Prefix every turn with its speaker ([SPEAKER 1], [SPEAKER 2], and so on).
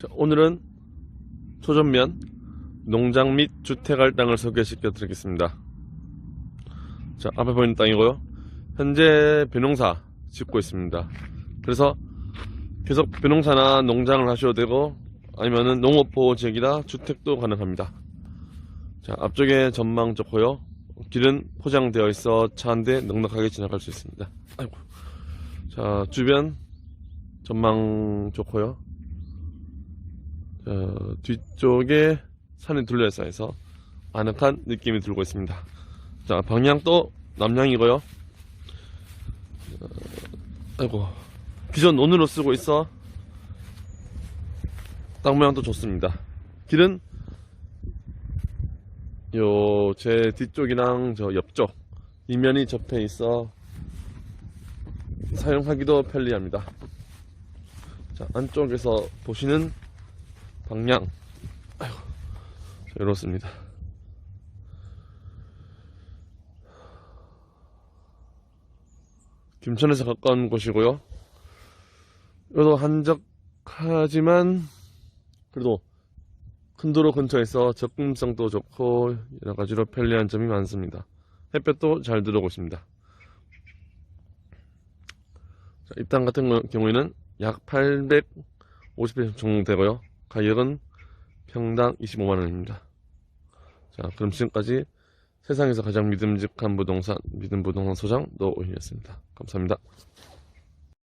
[SPEAKER 1] 자, 오늘은 초전면 농장 및 주택할 땅을 소개시켜 드리겠습니다. 자, 앞에 보이는 땅이고요. 현재 벼농사 짓고 있습니다. 그래서 계속 벼농사나 농장을 하셔도 되고 아니면은 농업보호 지역이라 주택도 가능합니다. 자, 앞쪽에 전망 좋고요. 길은 포장되어 있어 차 한 대 넉넉하게 지나갈 수 있습니다. 아이고. 자, 주변 전망 좋고요. 자, 뒤쪽에 산이 둘러싸여 서 아늑한 느낌이 들고 있습니다. 자, 방향 또 남향이고요. 어, 아이고. 기존 논으로 쓰고 있어 땅 모양도 좋습니다. 길은 요 제 뒤쪽이랑 저 옆쪽 이면이 접해 있어 사용하기도 편리합니다. 자, 안쪽에서 보시는 방향 아이고, 자, 이렇습니다. 김천에서 가까운 곳이고요. 여기도 한적하지만 그래도 큰 도로 근처에서 접근성도 좋고 여러 가지로 편리한 점이 많습니다. 햇볕도 잘 들어오고 있습니다. 자, 입당 같은 거- 경우에는 약 850회 정도 되고요. 가격은 평당 25만원입니다. 자, 그럼 지금까지 세상에서 가장 믿음직한 부동산, 믿음 부동산 소장 노우현이었습니다. 감사합니다.